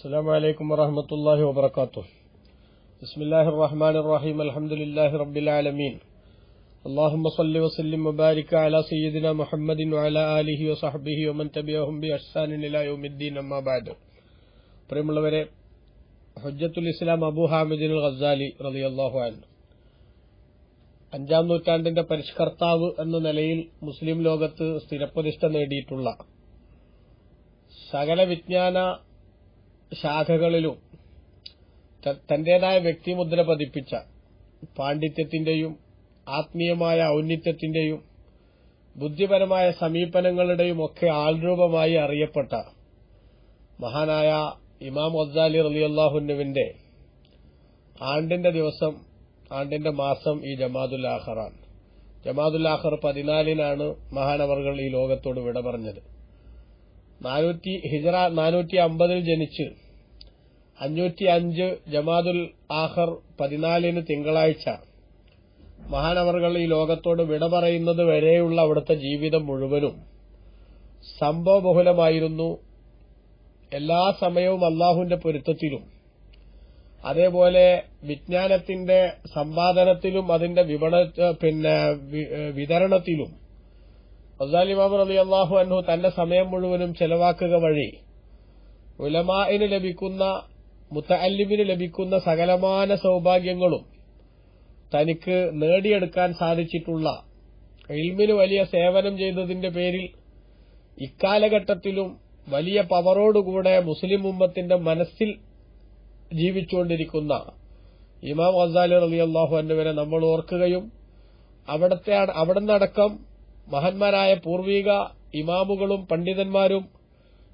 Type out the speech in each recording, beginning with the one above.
السلام عليكم ورحمة الله وبركاته بسم الله الرحمن الرحيم الحمد لله رب العالمين اللهم صل وسلم وبارك على سيدنا محمد وعلى آله وصحبه ومن تبعهم بإحسان إلى يوم الدين أما بعد പ്രിയമുള്ളവരെ ഹുജ്ജത്തുൽ ഇസ്ലാം അബു ഹാമിദിൻ ഗസാലി റളിയല്ലാഹു അൻഹു അഞ്ചാം നൂറ്റാണ്ടിന്റെ പരിഷ്കർത്താവ് എന്ന നിലയിൽ മുസ്ലിം ലോകത്ത് സ്ഥിരപ്രതിഷ്ഠ നേടിയിട്ടുള്ള സകല വിജ്ഞാന ശാഖകളിലും തന്റേതായ വ്യക്തിമുദ്ര പതിപ്പിച്ച പാണ്ഡിത്യത്തിന്റെയും ആത്മീയമായ ഔന്നിത്യത്തിന്റെയും ബുദ്ധിപരമായ സമീപനങ്ങളുടെയും ഒക്കെ ആൾരൂപമായി അറിയപ്പെട്ട മഹാനായ ഇമാം ഒസാലി റലിയല്ലാഹുന്നുവിന്റെ ആണ്ടിന്റെ ദിവസം ആണ്ടിന്റെ മാസം ഈ ജമാദുൽ ആഖറാണ്. ജമാദുൽ പതിനാലിനാണ് മഹാനവർകൾ ഈ ലോകത്തോട് വിട പറഞ്ഞത്. നാനൂറ്റി ഹിജറ നാനൂറ്റി അമ്പതിൽ ജനിച്ച് അഞ്ഞൂറ്റി അഞ്ച് ജമാദുൽ ആഹർ പതിനാലിന് തിങ്കളാഴ്ച. മഹാനവറുകൾ ഈ ലോകത്തോട് വിട പറയുന്നത് വരെയുള്ള അവിടുത്തെ ജീവിതം മുഴുവനും. സംഭവബഹുലമായിരുന്നു എല്ലാ സമയവും അള്ളാഹുവിന്റെ പൊരുത്തത്തിലും. അതേപോലെ വിജ്ഞാനത്തിന്റെ സമ്പാദനത്തിലും അതിന്റെ വിപണ പിന്നെ വിതരണത്തിലും. അബ്ദാലിമാം റബി അള്ളാഹു അൻഹു തന്റെ സമയം മുഴുവനും ചെലവാക്കുക വഴി ഉലമാന് ലഭിക്കുന്ന മുത്തല്ലിമിന് ലഭിക്കുന്ന സകലമാന സൗഭാഗ്യങ്ങളും തനിക്ക് നേടിയെടുക്കാൻ സാധിച്ചിട്ടുള്ള ഇൽമിന് വലിയ സേവനം ചെയ്തതിന്റെ പേരിൽ ഇക്കാലഘട്ടത്തിലും വലിയ പവറോടുകൂടെ മുസ്ലിം ഉമ്മത്തിന്റെ മനസ്സിൽ ജീവിച്ചുകൊണ്ടിരിക്കുന്ന ഇമാം ഗസാലി റലി അള്ളാഹു അന്നുവിനെ നമ്മൾ ഓർക്കുകയും അവിടത്തെ അവിടെ നിന്നടക്കം മഹന്മാരായ പൂർവിക ഇമാമുകളും പണ്ഡിതന്മാരും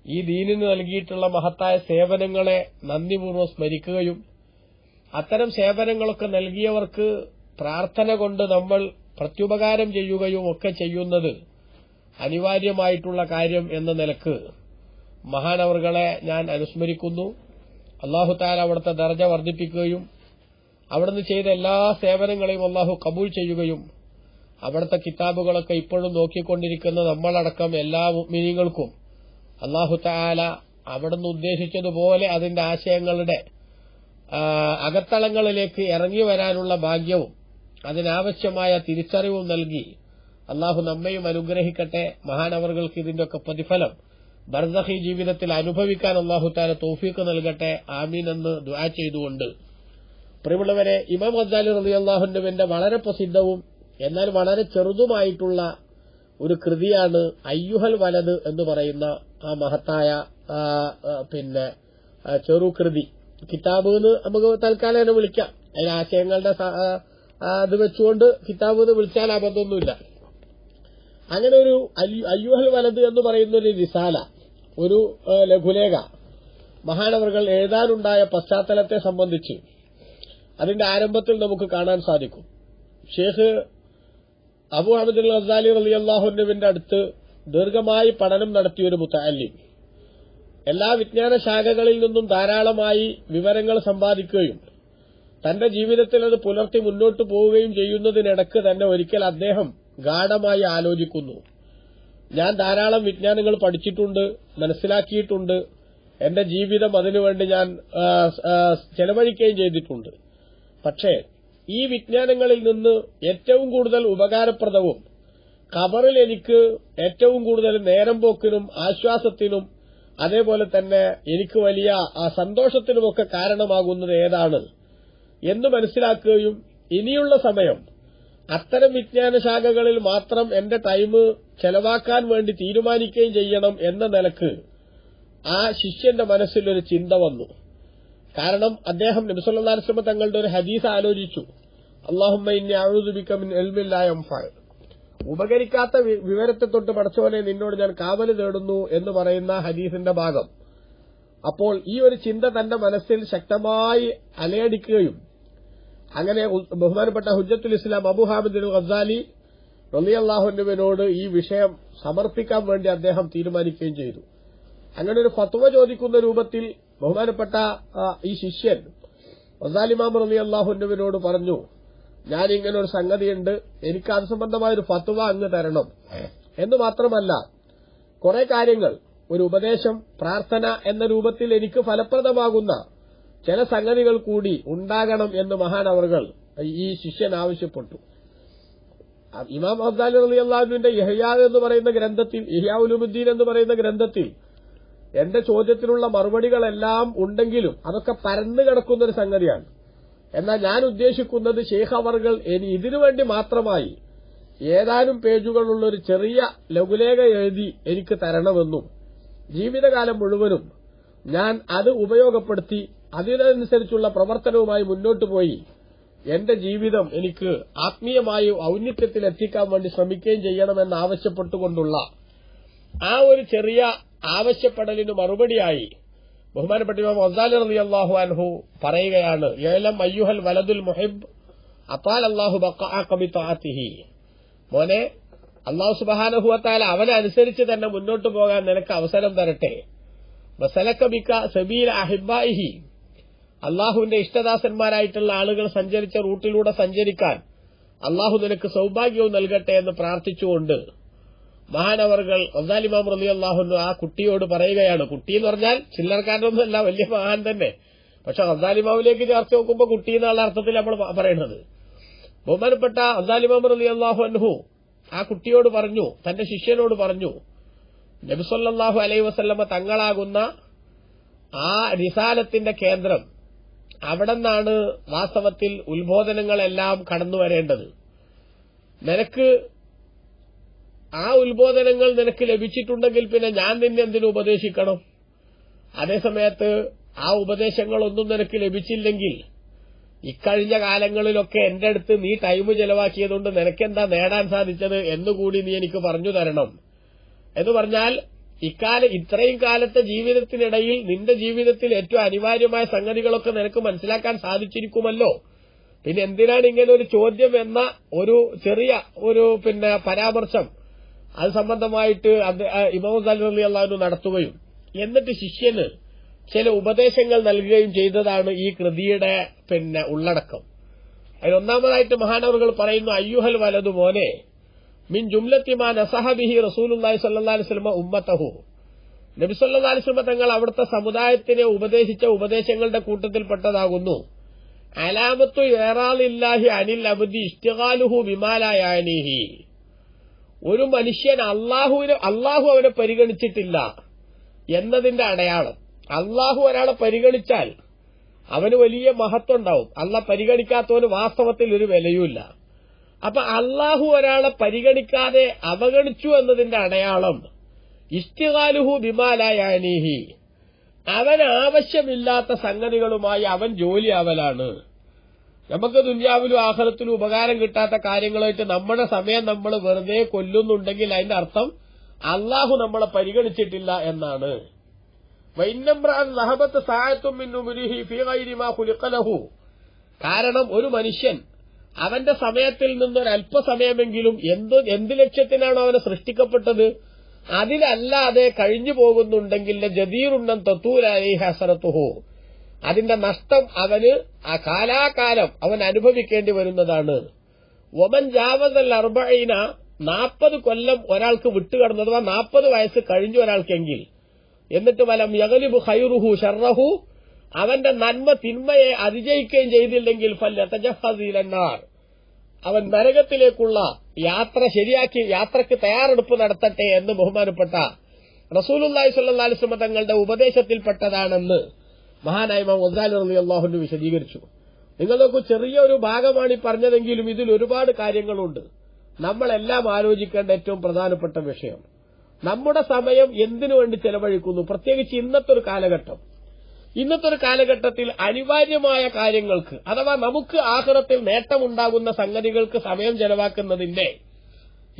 ഈ ദീനിന് നൽകിയിട്ടുള്ള മഹത്തായ സേവനങ്ങളെ നന്ദിപൂർവം സ്മരിക്കുകയും അത്തരം സേവനങ്ങളൊക്കെ നൽകിയവർക്ക് പ്രാർത്ഥന കൊണ്ട് നമ്മൾ പ്രത്യുപകാരം ചെയ്യുകയും ഒക്കെ ചെയ്യുന്നത് അനിവാര്യമായിട്ടുള്ള കാര്യം എന്ന നിലയ്ക്ക് മഹാനവറുകളെ ഞാൻ അനുസ്മരിക്കുന്നു. അള്ളാഹു താല അവിടുത്തെ ദർജ വർദ്ധിപ്പിക്കുകയും അവിടുന്ന് ചെയ്ത എല്ലാ സേവനങ്ങളെയും അള്ളാഹു കബൂൽ ചെയ്യുകയും അവിടുത്തെ കിതാബുകളൊക്കെ ഇപ്പോഴും നോക്കിക്കൊണ്ടിരിക്കുന്ന നമ്മളടക്കം എല്ലാ മിനിങ്ങൾക്കും അള്ളാഹു താല അവിടുന്ന് ഉദ്ദേശിച്ചതുപോലെ അതിന്റെ ആശയങ്ങളുടെ അകത്തളങ്ങളിലേക്ക് ഇറങ്ങി വരാനുള്ള ഭാഗ്യവും അതിനാവശ്യമായ തിരിച്ചറിവും നൽകി അള്ളാഹു നമ്മയും അനുഗ്രഹിക്കട്ടെ. മഹാനവറുകൾക്ക് ഇതിന്റെയൊക്കെ പ്രതിഫലം ബർദഹി ജീവിതത്തിൽ അനുഭവിക്കാൻ അള്ളാഹു താല തോഫീക്ക് നൽകട്ടെ. ആമീൻ എന്ന് ദ്വാ ചെയ്തുകൊണ്ട്. പ്രിയമുള്ളവരെ ഇമാം അദ്ദാലി റബി അള്ളാഹുന്റെ വളരെ പ്രസിദ്ധവും എന്നാൽ വളരെ ചെറുതുമായിട്ടുള്ള ഒരു കൃതിയാണ് അയ്യുഹൽ വലത് എന്ന് പറയുന്ന ആ മഹത്തായ പിന്നെ ചെറു കൃതി കിതാബ് എന്ന് നമുക്ക് തൽക്കാലം തന്നെ വിളിക്കാം. അതിന് ആശയങ്ങളുടെ ഇത് വെച്ചുകൊണ്ട് കിതാബ് എന്ന് വിളിച്ചാൽ അബദ്ധമൊന്നുമില്ല. അങ്ങനെ ഒരു അയ്യുഹൽ വലത് എന്ന് പറയുന്ന ഒരു റിസാല ഒരു ലഘുലേഖ മഹാനവറുകൾ എഴുതാനുണ്ടായ പശ്ചാത്തലത്തെ സംബന്ധിച്ച് അതിന്റെ ആരംഭത്തിൽ നമുക്ക് കാണാൻ സാധിക്കും. ഷേഖ് അബു അഹമ്മദ് അസാലി അലി അള്ളാഹുനുവിന്റെ അടുത്ത് ദീർഘമായി പഠനം നടത്തിയൊരു ഒരു എല്ലാ വിജ്ഞാന ശാഖകളിൽ നിന്നും ധാരാളമായി വിവരങ്ങൾ സമ്പാദിക്കുകയും തന്റെ ജീവിതത്തിൽ അത് പുലർത്തി മുന്നോട്ട് പോവുകയും ചെയ്യുന്നതിനിടക്ക് തന്നെ ഒരിക്കൽ അദ്ദേഹം ഗാഠമായി ആലോചിക്കുന്നു. ഞാൻ ധാരാളം വിജ്ഞാനങ്ങൾ പഠിച്ചിട്ടുണ്ട് മനസ്സിലാക്കിയിട്ടുണ്ട്. എന്റെ ജീവിതം അതിനുവേണ്ടി ഞാൻ ചെലവഴിക്കുകയും ചെയ്തിട്ടുണ്ട്. പക്ഷേ ഈ വിജ്ഞാനങ്ങളിൽ നിന്ന് ഏറ്റവും കൂടുതൽ ഉപകാരപ്രദവും ഖബറിൽ എനിക്ക് ഏറ്റവും കൂടുതൽ നേരം പോക്കിനും ആശ്വാസത്തിനും അതേപോലെ തന്നെ എനിക്ക് വലിയ ആ സന്തോഷത്തിനുമൊക്കെ കാരണമാകുന്നത് ഏതാണ് എന്ന് മനസ്സിലാക്കുകയും ഇനിയുള്ള സമയം അത്തരം വിജ്ഞാനശാഖകളിൽ മാത്രം എന്റെ ടൈം ചെലവാക്കാൻ വേണ്ടി തീരുമാനിക്കുകയും ചെയ്യണം എന്ന നിലയ്ക്ക് ആ ശിഷ്യന്റെ മനസ്സിലൊരു ചിന്ത വന്നു. കാരണം അദ്ദേഹം നബിസ്വല്ലാസ്ലമ തങ്ങളുടെ ഒരു ഹദീസ് ആലോചിച്ചു. അള്ളാഹുമ്മ ഇനി അഴുതുബിക്കമിൻ എൽമില്ലായ ഉപകരിക്കാത്ത വിവരത്തെ തൊട്ട് പഠിച്ചവനെ നിന്നോട് ഞാൻ കാവൽ തേടുന്നു എന്ന് പറയുന്ന ഹദീസിന്റെ ഭാഗം. അപ്പോൾ ഈ ഒരു ചിന്ത തന്റെ മനസ്സിൽ ശക്തമായി അലയടിക്കുകയും അങ്ങനെ ബഹുമാനപ്പെട്ട ഹുജ്ജത്തുൽ ഇസ്ലാം അബു ഹാമിദ് റലി അള്ളാഹുനുവിനോട് ഈ വിഷയം സമർപ്പിക്കാൻ വേണ്ടി അദ്ദേഹം തീരുമാനിക്കുകയും ചെയ്തു. അങ്ങനെ ഒരു ഫത്വ ചോദിക്കുന്ന രൂപത്തിൽ ബഹുമാനപ്പെട്ട ഈ ശിഷ്യൻ റസാലിമാം റലി അള്ളാഹുനുവിനോട് പറഞ്ഞു ഞാൻ ഇങ്ങനെ ഒരു സംഗതിയുണ്ട്. എനിക്ക് അത് സംബന്ധമായ ഒരു ഫത്വ അങ്ങ് തരണം. എന്ന് മാത്രമല്ല കുറെ കാര്യങ്ങൾ. ഒരു ഉപദേശം പ്രാർത്ഥന എന്ന രൂപത്തിൽ എനിക്ക് ഫലപ്രദമാകുന്ന ചില സംഗതികൾ കൂടി ഉണ്ടാകണം എന്ന് മഹാനവർകൾ ഈ ശിഷ്യൻ ആവശ്യപ്പെട്ടു. ഇമാം അബ്ദാലി അലി അള്ളാഹുവിന്റെ യഹ്യാ എന്ന് പറയുന്ന ഗ്രന്ഥത്തിൽ ഇഹ്യാ ഉലുമുദ്ദീൻ എന്ന് പറയുന്ന ഗ്രന്ഥത്തിൽ എന്റെ ചോദ്യത്തിനുള്ള മറുപടികളെല്ലാം ഉണ്ടെങ്കിലും അതൊക്കെ പരന്നു കിടക്കുന്ന ഒരു സംഗതിയാണ്. എന്നാൽ ഞാൻ ഉദ്ദേശിക്കുന്നത് ഷെയ്ഖ് അവർകൾ ഇനി ഇതിനു വേണ്ടി മാത്രമായി ഏതാനും പേജുകളുള്ള ഒരു ചെറിയ ലഘുലേഖ എഴുതി എനിക്ക് തരണമെന്നും ജീവിതകാലം മുഴുവനും ഞാൻ അത് ഉപയോഗപ്പെടുത്തി അതിനനുസരിച്ചുള്ള പ്രവർത്തനവുമായി മുന്നോട്ടു പോയി എന്റെ ജീവിതം എനിക്ക് ആത്മീയമായി ഔന്നിത്യത്തിൽ എത്തിക്കാൻ വേണ്ടി ശ്രമിക്കുകയും ചെയ്യണമെന്ന് ആവശ്യപ്പെട്ടുകൊണ്ടുള്ള ആ ഒരു ചെറിയ ആവശ്യപ്പെടലിന് മറുപടിയായി ബഹുമാനപ്പെട്ട ഇമാം അസാലി റളി അള്ളാഹു അൻഹു പറയുകയാണ് ഏലം അയ്യുഹൽ വലദുൽ മുഹിബ് അത്താൽ അള്ളാഹു ബക്കാത്തിഹി മോനെ അള്ളാഹു സുബാനഹുവത്താല അവനെ അനുസരിച്ച് തന്നെ മുന്നോട്ട് പോകാൻ നിനക്ക് അവസരം തരട്ടെ. സബീൽ അള്ളാഹുവിന്റെ ഇഷ്ടദാസന്മാരായിട്ടുള്ള ആളുകൾ സഞ്ചരിച്ച റൂട്ടിലൂടെ സഞ്ചരിക്കാൻ അള്ളാഹു നിനക്ക് സൌഭാഗ്യവും നൽകട്ടെ എന്ന് പ്രാർത്ഥിച്ചുകൊണ്ട് മഹാനവർകൾ ഒന്നാലിമാം റലി അള്ളാഹുന്നു ആ കുട്ടിയോട് പറയുകയാണ്. കുട്ടി എന്ന് പറഞ്ഞാൽ ചില്ലറക്കാരനൊന്നുമല്ല വലിയ മഹാൻ തന്നെ. പക്ഷെ റസാലിമാവിലേക്ക് ചേർത്ത് നോക്കുമ്പോൾ കുട്ടി എന്നുള്ള അർത്ഥത്തിൽ നമ്മൾ പറയുന്നത് ബഹുമാനപ്പെട്ട അസാലിമാം റലി അള്ളാഹു അൻഹു ആ കുട്ടിയോട് പറഞ്ഞു തന്റെ ശിഷ്യനോട് പറഞ്ഞു നബിസൊല്ലാഹു അലൈ വസല്ലമ തങ്ങളാകുന്ന ആ റിസാലത്തിന്റെ കേന്ദ്രം അവിടെ നിന്നാണ് വാസ്തവത്തിൽ ഉത്ബോധനങ്ങളെല്ലാം കടന്നു വരേണ്ടത് നിനക്ക് ആ ഉത്ബോധനങ്ങൾ നിനക്ക് ലഭിച്ചിട്ടുണ്ടെങ്കിൽ പിന്നെ ഞാൻ നിന്നെ എന്തിനു ഉപദേശിക്കണം? അതേസമയത്ത് ആ ഉപദേശങ്ങളൊന്നും നിനക്ക് ലഭിച്ചില്ലെങ്കിൽ ഇക്കഴിഞ്ഞ കാലങ്ങളിലൊക്കെ എന്റെ അടുത്ത് നീ ടൈം ചെലവാക്കിയതുകൊണ്ട് നിനക്കെന്താ നേടാൻ സാധിച്ചത് എന്നുകൂടി നീ എനിക്ക് പറഞ്ഞു തരണം. എന്ന് പറഞ്ഞാൽ ഇക്കാല ഇത്രയും കാലത്തെ ജീവിതത്തിനിടയിൽ നിന്റെ ജീവിതത്തിൽ ഏറ്റവും അനിവാര്യമായ സംഗതികളൊക്കെ നിനക്ക് മനസ്സിലാക്കാൻ സാധിച്ചിരിക്കുമല്ലോ. പിന്നെ എന്തിനാണ് ഇങ്ങനെ ഒരു ചോദ്യം എന്ന ഒരു ചെറിയ ഒരു പിന്നെ പരാമർശം? അത് സംബന്ധമായിട്ട് ഇമാം അലി അള്ളാഹു നടത്തുകയും എന്നിട്ട് ശിഷ്യന് ചില ഉപദേശങ്ങൾ നൽകുകയും ചെയ്തതാണ് ഈ കൃതിയുടെ പിന്നെ ഉള്ളടക്കം. അതിലൊന്നാമതായിട്ട് മഹാനവറുകൾ പറയുന്നു അയ്യുഹൽ വലതു മോനെ മിൻ ജുംലത്തിമാൻ അസഹബിഹി റസൂലുല്ലാഹി സല്ലാ അലിസ്ലമ ഉമ്മത്തഹു. നബി സല്ലാ അലിസ്ലമ തങ്ങൾ അവിടുത്തെ സമുദായത്തിനെ ഉപദേശിച്ച ഉപദേശങ്ങളുടെ കൂട്ടത്തിൽപ്പെട്ടതാകുന്നു അലാമത്തു ഏറാലില്ലാഹി അനിൽ അബദി ഇഷ്ടികാലുഹു വിമാലായാനീഹി ഒരു മനുഷ്യൻ അള്ളാഹുവിനെ അള്ളാഹു അവനെ പരിഗണിച്ചിട്ടില്ല എന്നതിന്റെ അടയാളം. അള്ളാഹു ഒരാളെ പരിഗണിച്ചാൽ അവന് വലിയ മഹത്വം ഉണ്ടാവും അല്ല പരിഗണിക്കാത്തവന് വാസ്തവത്തിൽ ഒരു വിലയുമില്ല. അപ്പൊ അള്ളാഹു ഒരാളെ പരിഗണിക്കാതെ അവഗണിച്ചു എന്നതിന്റെ അടയാളം ഇഷ്ടികാലുഹു ബിമാലായാനീഹി അവൻ ആവശ്യമില്ലാത്ത സംഗതികളുമായി അവൻ ജോലിയാവലാണ് നമുക്ക് ദുന്യാവിലും ആഹ്ലത്തിലും ഉപകാരം കിട്ടാത്ത കാര്യങ്ങളായിട്ട് നമ്മുടെ സമയം നമ്മൾ വെറുതെ കൊല്ലുന്നുണ്ടെങ്കിൽ അതിന്റെ അർത്ഥം അള്ളാഹു നമ്മളെ പരിഗണിച്ചിട്ടില്ല എന്നാണ്. കാരണം ഒരു മനുഷ്യൻ അവന്റെ സമയത്തിൽ നിന്നൊരു അല്പസമയമെങ്കിലും എന്ത് എന്ത് ലക്ഷ്യത്തിനാണോ അവനെ സൃഷ്ടിക്കപ്പെട്ടത്? അതിലല്ലാതെ കഴിഞ്ഞു പോകുന്നുണ്ടെങ്കിൽ ജദീറുണ്ണം തത്തൂലായി ഹസറത്തുഹു അതിന്റെ നഷ്ടം അവന് ആ കാലാകാലം അവൻ അനുഭവിക്കേണ്ടി വരുന്നതാണ്. ഒമൻ ജാവതൽ അർബൈന നാൽപ്പത് കൊല്ലം ഒരാൾക്ക് വിട്ടുകടന്നു അഥവാ നാൽപ്പത് വയസ്സ് കഴിഞ്ഞു ഒരാൾക്കെങ്കിൽ. എന്നിട്ട് വലം യകലിബു ഹൈറുഹു ഷർറഹു അവന്റെ നന്മ തിന്മയെ അതിജയിക്കുകയും ചെയ്തില്ലെങ്കിൽ ഫല്ലത്തജഹീലന്നാർ അവൻ നരകത്തിലേക്കുള്ള യാത്ര ശരിയാക്കി യാത്രയ്ക്ക് തയ്യാറെടുപ്പ് നടത്തട്ടെ എന്ന് ബഹുമാനപ്പെട്ട അലൈഹി വസല്ലം തങ്ങളുടെ ഉപദേശത്തിൽപ്പെട്ടതാണെന്ന് മഹാനായ ഇമാം ഗസാലി റളിയല്ലാഹു വിശദീകരിച്ചു. നിങ്ങൾ നോക്കൂ ചെറിയൊരു ഭാഗമാണ് ഈ പറഞ്ഞതെങ്കിലും ഇതിൽ ഒരുപാട് കാര്യങ്ങളുണ്ട്. നമ്മളെല്ലാം ആലോചിക്കേണ്ട ഏറ്റവും പ്രധാനപ്പെട്ട വിഷയം. നമ്മുടെ സമയം എന്തിനു വേണ്ടി ചെലവഴിക്കുന്നു? പ്രത്യേകിച്ച് ഇന്നത്തെ ഒരു കാലഘട്ടം. ഇന്നത്തെ ഒരു കാലഘട്ടത്തിൽ അനിവാര്യമായ കാര്യങ്ങൾക്ക് അഥവാ നമുക്ക് ആഹ്റത്തിൽ നേട്ടമുണ്ടാകുന്ന സംഗതികൾക്ക് സമയം ചെലവാക്കുന്നതിന്റെ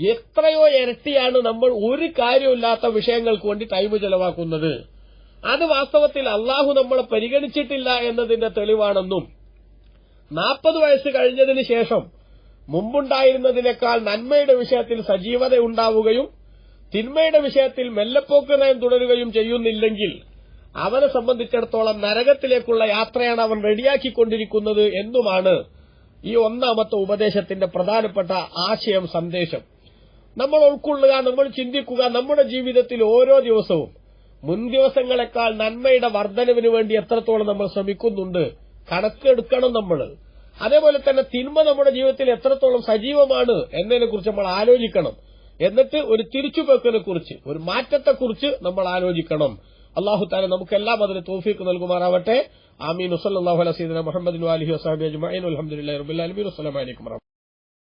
എത്രയോ ഇരട്ടിയാണ് നമ്മൾ ഒരു കാര്യമില്ലാത്ത വിഷയങ്ങൾക്ക് വേണ്ടി ടൈം ചെലവാക്കുന്നത്. അത് വാസ്തവത്തിൽ അള്ളാഹു നമ്മളെ പരിഗണിച്ചിട്ടില്ല എന്നതിന്റെ തെളിവാണെന്നും നാൽപ്പത് വയസ്സ് കഴിഞ്ഞതിന് ശേഷം മുമ്പുണ്ടായിരുന്നതിനേക്കാൾ നന്മയുടെ വിഷയത്തിൽ സജീവത ഉണ്ടാവുകയും തിന്മയുടെ വിഷയത്തിൽ മെല്ലപ്പോക്ക് നയം തുടരുകയും ചെയ്യുന്നില്ലെങ്കിൽ അവനെ സംബന്ധിച്ചിടത്തോളം നരകത്തിലേക്കുള്ള യാത്രയാണ് അവൻ റെഡിയാക്കിക്കൊണ്ടിരിക്കുന്നത് എന്നുമാണ് ഈ ഒന്നാമത്തെ ഉപദേശത്തിന്റെ പ്രധാനപ്പെട്ട ആശയം സന്ദേശം. നമ്മൾ ഉൾക്കൊള്ളുക നമ്മൾ ചിന്തിക്കുക നമ്മുടെ ജീവിതത്തിൽ ഓരോ ദിവസവും മുൻ ദിവസങ്ങളെക്കാൾ നന്മയുടെ വർധനവിന് വേണ്ടി എത്രത്തോളം നമ്മൾ ശ്രമിക്കുന്നുണ്ട് കണക്കെടുക്കണം നമ്മൾ. അതേപോലെ തന്നെ തിന്മ നമ്മുടെ ജീവിതത്തിൽ എത്രത്തോളം സജീവമാണ് എന്നതിനെ കുറിച്ച് നമ്മൾ ആലോചിക്കണം. എന്നിട്ട് ഒരു തിരിച്ചുപോക്കിനെ കുറിച്ച് ഒരു മാറ്റത്തെക്കുറിച്ച് നമ്മൾ ആലോചിക്കണം. അള്ളാഹു താല നമുക്കെല്ലാം അതിന് തോഫീക്ക് നൽകുമാറാവട്ടെ. ആമീൻ. വസല്ലാഹു അലസീദന മുഹമ്മദ് അലഹി വസാബി അജ്മൈൻ അലഹമുല്ലാ റബുല്ലാലമീൻ വസ്സലാമലൈക്കും